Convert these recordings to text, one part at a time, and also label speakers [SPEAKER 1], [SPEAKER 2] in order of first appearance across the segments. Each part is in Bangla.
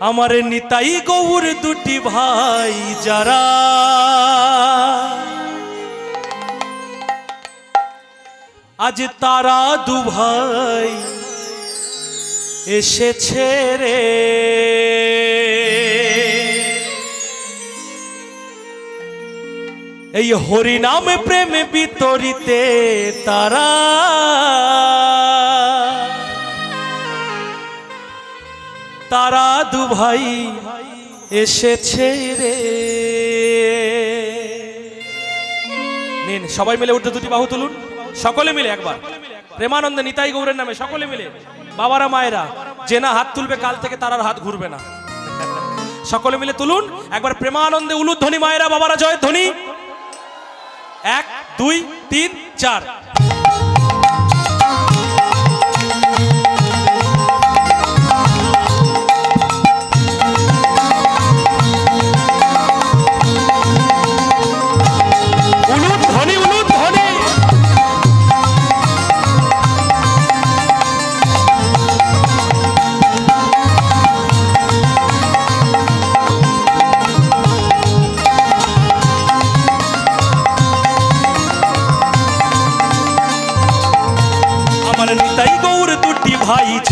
[SPEAKER 1] আমার নিতাই গৌর দুটি ভাই যারা আজ তারা দু ভাই এসেছে রে। এই হরিনামে প্রেমে বিতরিতে তারা তারা দু ভাই এসেছে রে। নিন, সবাই মিলে উঠতে দুটি বাহু তুলুন। সকলে মিলে একবার। প্রেমানন্দে নিতাই গৌরের নামে সকলে মিলে। বাবারা, মায়েরা, যে না হাত তুলবে কাল থেকে তার আর হাত ঘুরবে না। সকলে মিলে তুলুন। একবার প্রেমানন্দে উলুধ্বনি মায়েরা, বাবারা জয় ধ্বনি। এক, দুই, তিন, চার।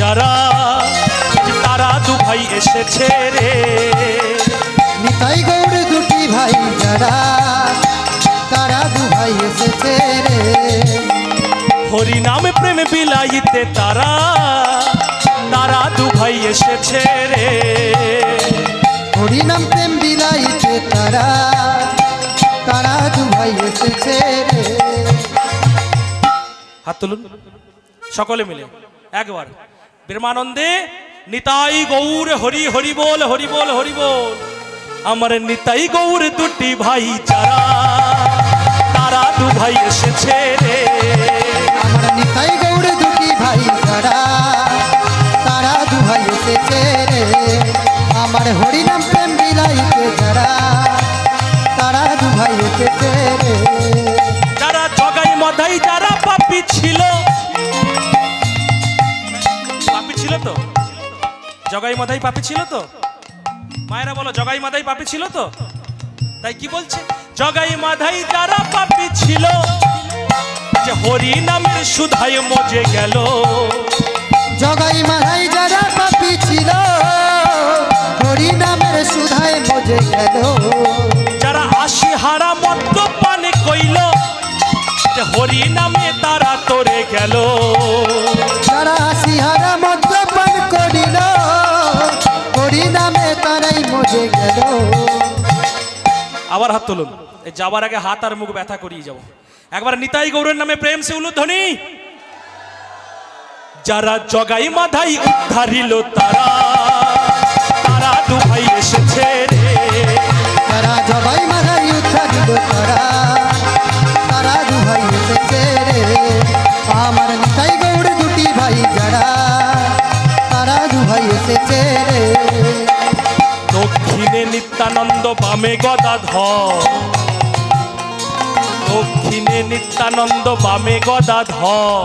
[SPEAKER 1] যারা তারা দু ভাই এসেছে রে।
[SPEAKER 2] নিতাই গৌর দুটি ভাই যারা তারা দু ভাই এসেছে রে।
[SPEAKER 1] হরি নামে প্রেমে বিলাইতে তারা তারা দু ভাই এসেছে রে।
[SPEAKER 2] হরিনাম প্রেম বিলাইতে তারা তারা দু ভাই এসেছে রে।
[SPEAKER 1] হাত তুলুন সকলে মিলে একবার। প্রেমানন্দে নিতাই গৌর হরি হরি বল হরি বল হরি বল আমার নিতাই গৌর দুটি ভাই যারা তারা দু ভাই এসেছে রে
[SPEAKER 2] আমার নিতাই গৌর দুটি ভাই যারা তারা দু ভাই এসেছে রে আমার হরিনাম প্রেম বিলাইতে যারা তারা দু ভাই এসেছে রে
[SPEAKER 1] যারা জগাই মধাই যারা পাপি ছিল জগাই মাথায় পাপি ছিল তো? মায়েরা বলো, জগাই মাথায় পাপি ছিল তো? তাই কি বলছে? জগাই মাধাই তারা পাপি ছিল। যে হরি নামের সুধায় মজে গেল।
[SPEAKER 2] জগাই মাথায় যারা পাপি ছিল
[SPEAKER 1] আবার হাত তুলুন। যাবার আগে হাত আর মুখ ব্যথা করিয়ে যাব। একবার নিতাই গৌরের নামে প্রেম সে উলুধ্বনি। যারা জগাই মাধাই উদ্ধারিল তারা তারা দুভাই এসেছে রে।
[SPEAKER 2] তারা জগাই মাধাই উদ্ধারিল তারা
[SPEAKER 1] নিত্যানন্দ বামে গদাধর। দক্ষিণে নিত্যানন্দ বামে গদাধর।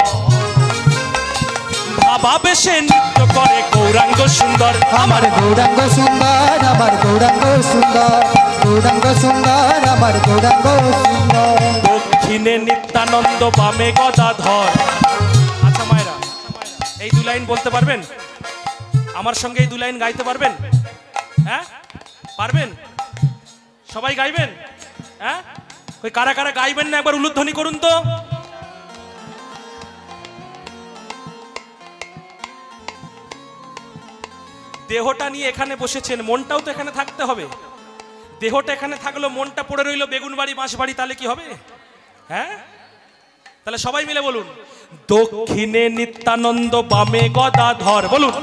[SPEAKER 1] ভাবা বেশে নৃত্য করে গৌরাঙ্গ সুন্দর।
[SPEAKER 2] আমার গৌরাঙ্গ সুন্দর আমার গৌরাঙ্গ সুন্দর গৌরাঙ্গ সুন্দর আমার গৌরাঙ্গ সুন্দর।
[SPEAKER 1] দক্ষিণে নিত্যানন্দ বামে গদাধর। আচ্ছা মায়েরা এই দু লাইন বলতে পারবেন? আমার সঙ্গে এই দু লাইন গাইতে পারবেন? হ্যাঁ? পারবেন? সবাই গাইবেন? হ্যাঁ? ওই কারা কারা গাইবেন না? একবার উলুধ্বনি করুন তো। দেহটা নিয়ে এখানে বসেছেন, মনটাও তো এখানে থাকতে হবে। দেহটা এখানে থাকল, মনটা পড়ে রইল বেগুন বাড়ি বাঁশ বাড়ি তাহলে কি হবে? হ্যাঁ? তাহলে সবাই মিলে বলুন, দক্ষিণে নিত্যানন্দ, বামে গদাধর, বলুন।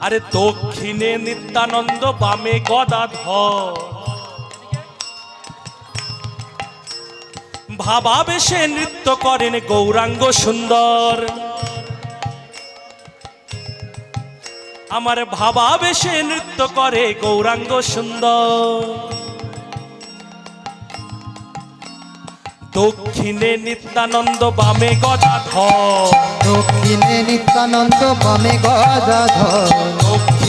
[SPEAKER 1] আরে দক্ষিণে নিত্যানন্দ বামে গদাধর। ভাবাবেশে নৃত্য করেন গৌরাঙ্গ সুন্দর। আমার ভাবাবেশে নৃত্য করে গৌরাঙ্গ সুন্দর। দক্ষিণে নিত্যানন্দ বামে গদাধর।
[SPEAKER 2] দক্ষিণে নিত্যানন্দ বামে গদাধর।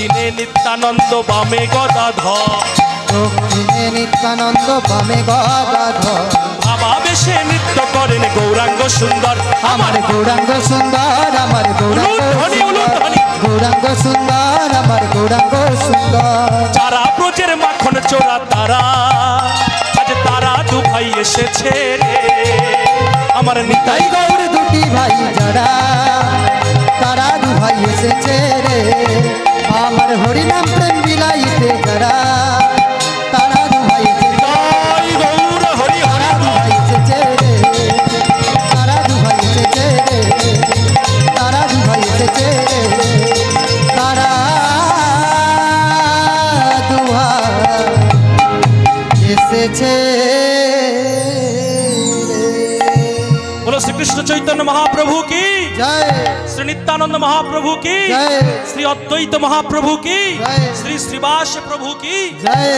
[SPEAKER 1] দক্ষিণে নিত্যানন্দ বামে গদাধর।
[SPEAKER 2] দক্ষিণে নিত্যানন্দ বামে গদাধর।
[SPEAKER 1] বাবা বেশে নৃত্য করেন গৌরাঙ্গ সুন্দর।
[SPEAKER 2] আমার গৌরাঙ্গ সুন্দর আমার গৌরাঙ্গ সুন্দর। গৌরাঙ্গ সুন্দর আমার গৌরাঙ্গ সুন্দর।
[SPEAKER 1] যারা ব্রজের মাখন চোরা তারা আজ তারা দু ভাই এসেছে আমার নিতাই
[SPEAKER 2] তাই গৌর দুটি ভাই যারা তারা দু ভাই এসেছে রে। আমার হরিনাম প্রেম বিলাইতে যারা।
[SPEAKER 1] শ্রীকৃষ্ণ চৈতন্য মহাপ্রভু কি? শ্রী নিত্যানন্দ মহাপ্রভু কি? শ্রী অদ্বৈত মহাপ্রভু কি। শ্রী শ্রীবাস প্রভু কি।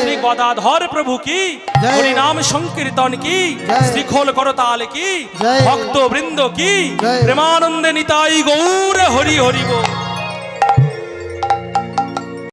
[SPEAKER 1] শ্রী গদাধর প্রভু কি?
[SPEAKER 2] নাম
[SPEAKER 1] হরিনাম সংকীর্তন কি?
[SPEAKER 2] শ্রী
[SPEAKER 1] শ্রীখোল করতাল কি। ভক্ত বৃন্দ কি। প্রেমানন্দে নিতাই গৌর হরি হরি বল।